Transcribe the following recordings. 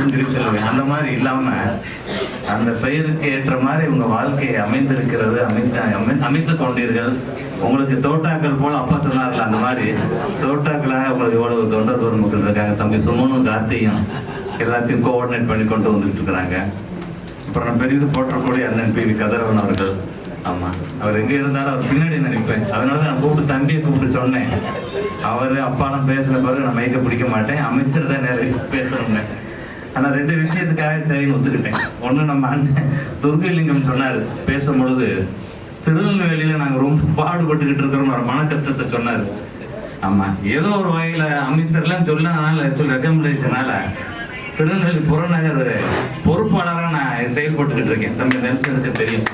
அப்படின்னு சொல்லி சொல்லுவேன் அந்த மாதிரி இல்லாம அந்த பெயருக்கு ஏற்ற மாதிரி உங்க வாழ்க்கையை அமைந்திருக்கிறது அமைத்து அமை- கொண்டீர்கள். உங்களுக்கு தோட்டாக்கள் போல அப்பா சொன்னார்ல அந்த மாதிரி தோட்டாக்களாக உங்களுக்கு எவ்வளவு தொண்டர் பெருமக்கள் இருக்காங்க. தம்பி சுமனும் கார்த்தியும் எல்லாத்தையும் கோஆர்டினேட் பண்ணி கொண்டு வந்துட்டு இருக்கிறாங்க. அப்புறம் நான் பெரிது போற்றக்கூடிய அண்ணன் பி வி கதிரவன் அவர்கள். ஆமா. அவர் எங்க இருந்தாலும் அவர் பின்னாடி நினைப்பேன் நிற்பேன். அதனால தான் நான் கூப்பிட்டு தம்பியை கூப்பிட்டு சொன்னேன். அவர் அப்பாலாம் பேசுன பிறகு நான் மயக்க பிடிக்க மாட்டேன். அமைச்சர் தான் நிறைய பேசணும்னு. ஆனா ரெண்டு விஷயத்துக்காக சரின்னு ஒத்துக்கிட்டேன். ஒண்ணு நம்ம அண்ணன் துர்கலிங்கம் சொன்னாரு பேசும்பொழுது திருநெல்வேலியில நாங்க ரொம்ப பாடுபட்டுக்கிட்டு இருக்கிறோம் ஒரு மன கஷ்டத்தை சொன்னாரு. ஆமா ஏதோ ஒரு வகையில அமைச்சர்லாம் சொல்லனால சொல்ல ரெக்கமெண்டேஷனால திருநெல்வேலி புறநகர் பொறுப்பாளராக நான் செயல்பட்டுக்கிட்டு இருக்கேன். தம்பி நெல்சனுக்கு தெரியும்.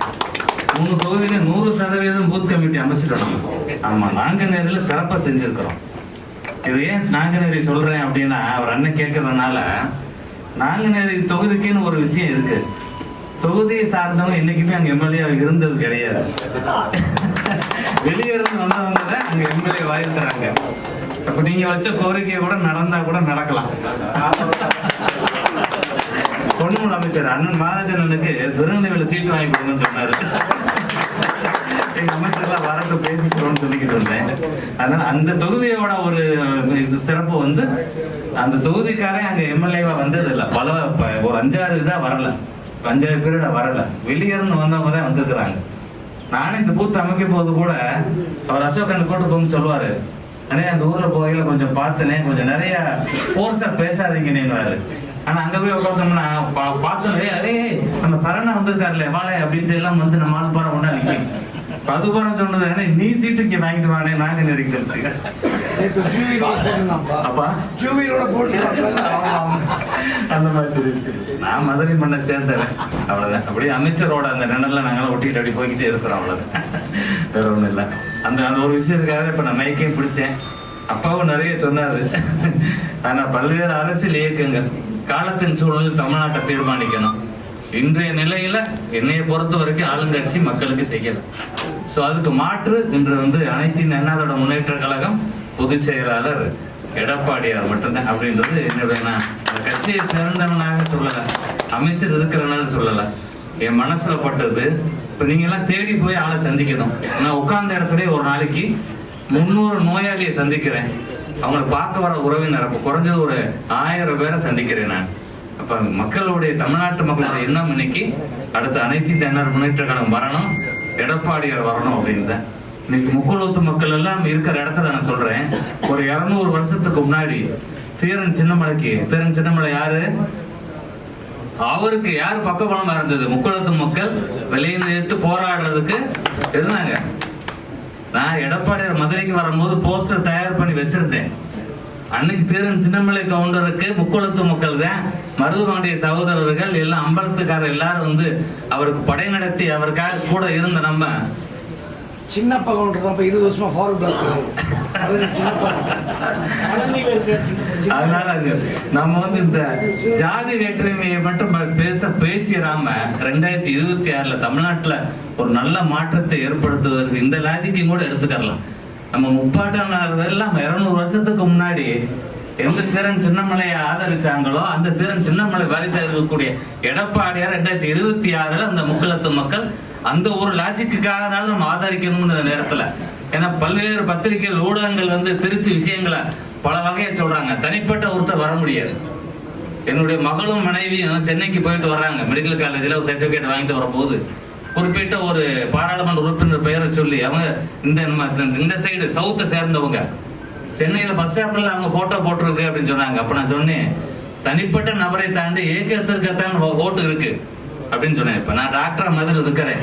மூணு தொகுதியில நூறு சதவீதம் பூத் கமிட்டி அமைச்சிட்டோம் நம்ம. ஆமா நாங்குநேரில் சிறப்பாக செஞ்சிருக்கிறோம். இது ஏன் நாங்குநேரி சொல்றேன் அப்படின்னா அவர் அண்ணன் கேட்கறதுனால நாங்குநேரி தொகுதிக்குன்னு ஒரு விஷயம் இருக்கு. தொகுதியை சார்ந்தவங்க என்னைக்குமே அங்க எம்எல்ஏ இருந்தது கிடையாது. வெளியே இருந்து வந்தவங்க தான் அங்க எம்எல்ஏ வாயிருக்கிறாங்க அப்ப நீங்க வச்ச கோரிக்கை கூட நடந்தா கூட நடக்கலாம். பொன்முடி அமைச்சர் அண்ணன் மகாராஜன் அண்ணனுக்கு திருநெல்வேலியில் சீட்டு வாங்கி கொடுங்கன்னு சொன்னாரு. எங்க அமைச்சர்லாம் வரட்டு பேசிக்கிறோம்னு சொல்லிக்கிட்டு இருந்தேன். அதனால அந்த தொகுதியோட ஒரு சிறப்பு வந்து அந்த தொகுதிக்காரன் அங்க எம்எல்ஏவா வந்தது இல்லை பல ஒரு அஞ்சாறு இதா வரல. அஞ்சாறு பீரியடா வரல. வெளியே வந்தவங்க தான் வந்திருக்கிறாங்க. நானும் இந்த பூத்து அமைக்கும் போது கூட அவர் அசோகன் கூட்டு போகும் சொல்லுவாரு. அண்ணே அந்த ஊர்ல போகையில கொஞ்சம் பார்த்தனே கொஞ்சம் நிறைய ஃபோர்ஸா பேசாதீங்க நீங்களாரு ஆனா அங்க போய் உட்காந்தோம்னா பா- பார்த்தோம் அடே நம்ம சரணா வந்திருக்காருல்ல வாழை அப்படின்ட்டு எல்லாம் வந்து நம்ம ஆள் போகிற ஒன்றா நிற்கும் பதுபுரம் சொன்னது "அண்ணே, நீ சீட்டு இங்க வாங்கிட்டு வானே நாங்க ஜூவிலோட போட்டிருந்தான்ப்பா. அப்பா? ஜூவிலோட போட்டிருந்தாங்க அந்த மாதிரி தெரிஞ்சு நான் மதுரை மண்ணை சேர்ந்தவன். அவ்வளவுதான். அப்படியே அமைச்சரோட அந்த நிழல்ல நாங்களாம் ஒட்டிட்டு அப்படி போய்கிட்டே இருக்கிறோம் அவ்வளவுதான். வேற ஒண்ணும் இல்ல. அந்த அந்த ஒரு விஷயத்துக்காக இப்ப நான் மைக்கையும் பிடிச்சேன். அப்பாவும் நிறைய சொன்னாரு. ஆனா பல்வேறு அரசியல் இயக்கங்கள் காலத்தின் சூழலில் தமிழ்நாட்டை தீர்மானிக்கணும். இன்றைய நிலையில என்னைய பொறுத்த வரைக்கும் ஆளுங்கட்சி மக்களுக்கு செய்யல. ஸோ அதுக்கு மாற்று இன்று வந்து அனைத்து அண்ணாதோட முன்னேற்ற கழகம் பொதுச் செயலாளர் எடப்பாடியார் மட்டும்தான் அப்படின்றது என்னுடைய நான் அந்த கட்சியை சேர்ந்தவனாக சொல்லலை. அமைச்சர் இருக்கிறனால சொல்லலை. என் மனசுல பட்டது. இப்போ நீங்கள்லாம் தேடி போய் ஆளை சந்திக்கணும். நான் உட்கார்ந்த இடத்துல ஒரு நாளைக்கு முந்நூறு நோயாளியை சந்திக்கிறேன். அவங்கள பார்க்க வர உறவினர் அப்போ குறைஞ்சது ஒரு ஆயிரம் பேரை சந்திக்கிறேன் நான். அப்ப மக்களுடைய தமிழ்நாட்டு மக்களுடைய எண்ணம் இன்னைக்கு அடுத்த அனைத்து தன்னார் முன்னேற்ற கழகம் வரணும் எடப்பாடியார் வரணும் அப்படின்னு தான் இன்னைக்கு முக்குளத்து மக்கள் எல்லாம் இருக்கிற இடத்துல நான் சொல்றேன் ஒரு இருநூறு வருஷத்துக்கு முன்னாடி தீரன் சின்னமலைக்கு தீரன் சின்னமலை யாரு? அவருக்கு யார் பக்கபலமா இருந்தது? முக்குளத்து மக்கள் வெளியே நிறுத்து போராடுறதுக்கு இருந்தாங்க. நான் எடப்பாடியார் மதுரைக்கு வரும்போது போஸ்டர் தயார் பண்ணி வச்சிருந்தேன். அன்னைக்கு தீரன் சின்னமலை கவுண்டருக்கு முக்குளத்து மக்கள் தான் மருதுபாண்டிய சகோதரர்கள் எல்லாம் அம்பலத்துக்காரர் எல்லாரும் வந்து அவருக்கு படை நடத்தி அவருக்காக கூட இருந்த நம்ம சின்னப்பா கவுண்டர் தான் இப்ப இருபது வருஷமா ஃபார்வர்ட் பிளாக் அதனால அது நம்ம வந்து இந்த ஜாதி வேற்றுமையை மட்டும் பேச பேசிடாம ரெண்டாயிரத்தி இருபத்தி ஆறுல தமிழ்நாட்டுல ஒரு நல்ல மாற்றத்தை ஏற்படுத்துவதற்கு இந்த லாஜிக்கையும் கூட எடுத்துக்கலாம் நம்ம முப்பாட்டனாளர்கள் இருநூறு வருஷத்துக்கு முன்னாடி எந்த திறன் சின்னமலையை ஆதரிச்சாங்களோ அந்த திறன் சின்னமலை வாரிசா இருக்கக்கூடிய எடப்பாடியார் ரெண்டாயிரத்தி இருபத்தி ஆறுல அந்த முக்கலத்து மக்கள் அந்த ஒரு லாஜிக்குக்காகனாலும் நம்ம ஆதரிக்கணும்னு நேரத்துல. ஏன்னா பல்வேறு பத்திரிகைகள் ஊடகங்கள் வந்து திருச்சி விஷயங்களை பல வகையை சொல்றாங்க. தனிப்பட்ட ஒருத்தர் வர முடியாது. என்னுடைய மகளும் மனைவியும் சென்னைக்கு போயிட்டு வர்றாங்க. மெடிக்கல் காலேஜில் ஒரு சர்டிஃபிகேட் வாங்கிட்டு வரும்போது குறிப்பிட்ட ஒரு பாராளுமன்ற உறுப்பினர் பெயரை சொல்லி அவங்க இந்த இந்த- இந்த சைடு சவுத்தை சேர்ந்தவங்க. சென்னையில் பஸ் ஸ்டாப்ல அவங்க போட்டோ போட்டிருக்கு அப்படின்னு சொன்னாங்க. அப்ப நான் சொன்னேன் தனிப்பட்ட நபரை தாண்டி ஏக்கத்திற்குத்தான் ஓட்டு இருக்கு அப்படின்னு சொன்னேன். இப்ப நான் டாக்டரா மதுரை இருக்கிறேன்.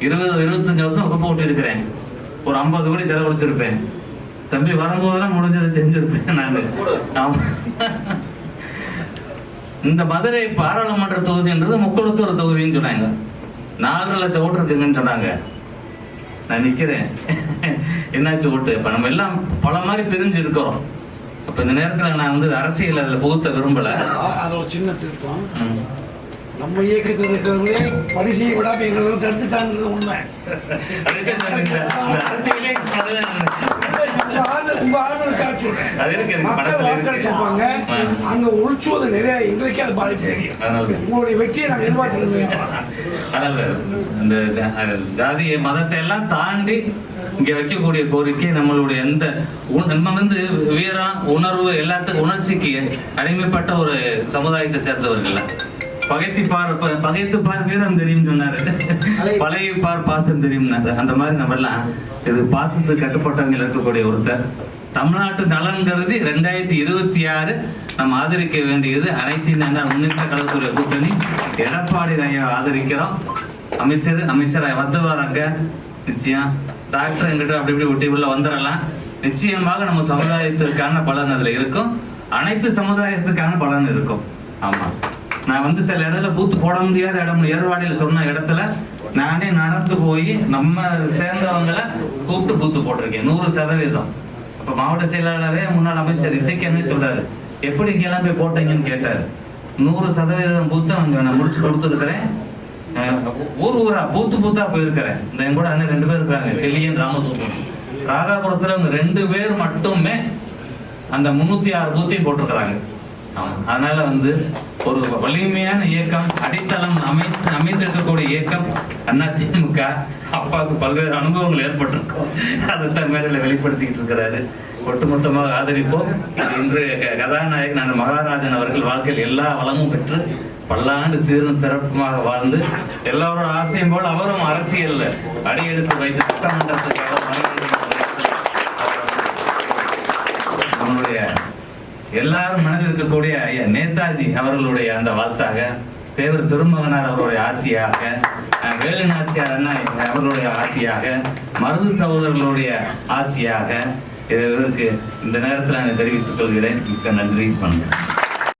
இருபது இருபத்தஞ்சு வருஷம் குப்பை ஓட்டி இருக்கிறேன். ஒரு ஐம்பது கோடி செலவழிச்சிருப்பேன். தம்பி வரும்போதெல்லாம் முடிஞ்சதை செஞ்சிருப்பேன் நான். ஆமா. இந்த மதுரை பாராளுமன்ற தொகுதின்றது முக்குளத்தூர் தொகுதின்னு சொன்னாங்க. நாலரை லட்சம் ஓட்டு இருக்குங்கன்னு சொன்னாங்க நான் நிற்கிறேன் என்னாச்சு ஓட்டு இப்போ நம்ம எல்லாம் பல மாதிரி பிரிஞ்சு இருக்கிறோம் அப்போ இந்த நேரத்தில் நான் வந்து அரசியல் அதில் புகுத்த விரும்பல அதில் ஒரு சின்ன திருப்பம் ம். நம்ம இயக்கத்தில் இருக்கிறவங்களே பணி செய்ய விடாம எங்களை தடுத்துட்டாங்கிறது உண்மை. அங்க உள்ச்சுவது நிறைய எங்களுக்கே அது பாதிச்சு உங்களுடைய வெற்றியை நாங்கள் ஜாதிய மதத்தை எல்லாம் தாண்டி இங்க வைக்கக்கூடிய கோரிக்கை நம்மளுடைய எந்த நம்ம வந்து வீரம் உணர்வு எல்லாத்துக்கும் உணர்ச்சிக்கு அடிமைப்பட்ட ஒரு சமுதாயத்தை சேர்ந்தவர்கள் பகைத்து பார் பகைத்து பார் வீரம் தெரியும் சொன்னாரு. பழைய பார் பாசம் தெரியும்னாரு. அந்த மாதிரி நம்ம எல்லாம் இது பாசத்துக்கு கட்டுப்பட்டவங்க இருக்கக்கூடிய ஒருத்தர். தமிழ்நாட்டு நலன் கருதி ரெண்டாயிரத்தி இருபத்தி ஆறு நம்ம ஆதரிக்க வேண்டியது அனைத்து இந்திய முன்னேற்ற கழகத்துறை கூட்டணி. எடப்பாடி ஐயா ஆதரிக்கிறோம். அமைச்சர் அமைச்சர் வந்து வராங்க நிச்சயம். டாக்டர் எங்கிட்ட அப்படி இப்படி ஒட்டி உள்ள வந்துடலாம். நிச்சயமாக நம்ம சமுதாயத்திற்கான பலன் அதுல இருக்கும். அனைத்து சமுதாயத்துக்கான பலன் இருக்கும். ஆமா. நான் வந்து சில இடத்துல பூத்து போட முடியாத இடம் ஏர்வாடியில் சொன்ன இடத்துல நானே நடந்து போய் நம்ம சேர்ந்தவங்களை கூப்பிட்டு பூத்து போட்டிருக்கேன். நூறு சதவீதம். இப்போ மாவட்ட செயலாளரே முன்னாள் அமைச்சர் இசைக்கன்னு சொல்றாரு எப்படி இங்கெல்லாம் போய் போட்டீங்கன்னு கேட்டார். நூறு சதவீதம் பூத்து அவங்க நான் முடிச்சு கொடுத்துருக்கிறேன். ஊர் ஊரா பூத்து பூத்தா போயிருக்கிறேன். இந்த என் கூட அண்ணன் ரெண்டு பேர் இருக்காங்க செல்லியன் ராமசுப்ரமணியம் ராதாபுரத்துல அவங்க ரெண்டு பேர் மட்டுமே அந்த முன்னூத்தி ஆறு பூத்தையும் போட்டிருக்கிறாங்க. ஆமா. அதனால வந்து ஒரு வலிமையான இயக்கம் அடித்தளம் அமைத்து அமைந்திருக்கக்கூடிய இயக்கம் அதிமுக அப்பாவுக்கு பல்வேறு அனுபவங்கள் ஏற்பட்டிருக்கும். அதைத்தான் மேடையில் வெளிப்படுத்திக்கிட்டு இருக்கிறாரு. ஒட்டுமொத்தமாக ஆதரிப்போம். இன்று க- கதாநாயகன் நான் மகாராஜன் அவர்கள் வாழ்க்கையில் எல்லா வளமும் பெற்று பல்லாண்டு சீரும் சிறப்புமாக வாழ்ந்து எல்லாரோட ஆசையும் போல் அவரும் அரசியலில் அடியெடுத்து வைத்து சட்டமன்றத்துக்காக நம்மளுடைய எல்லாரும் மனதில் இருக்கக்கூடிய ஐயா நேதாஜி அவர்களுடைய அந்த வாழ்த்தாக தேவர் திருமகனார் அவருடைய ஆசியாக வேலுநாச்சியார் அண்ணா அவர்களுடைய ஆசியாக மருது சகோதரர்களுடைய ஆசியாக இதற்கு இந்த நேரத்தில் நான் தெரிவித்துக் கொள்கிறேன். மிக்க நன்றி வணக்கம்.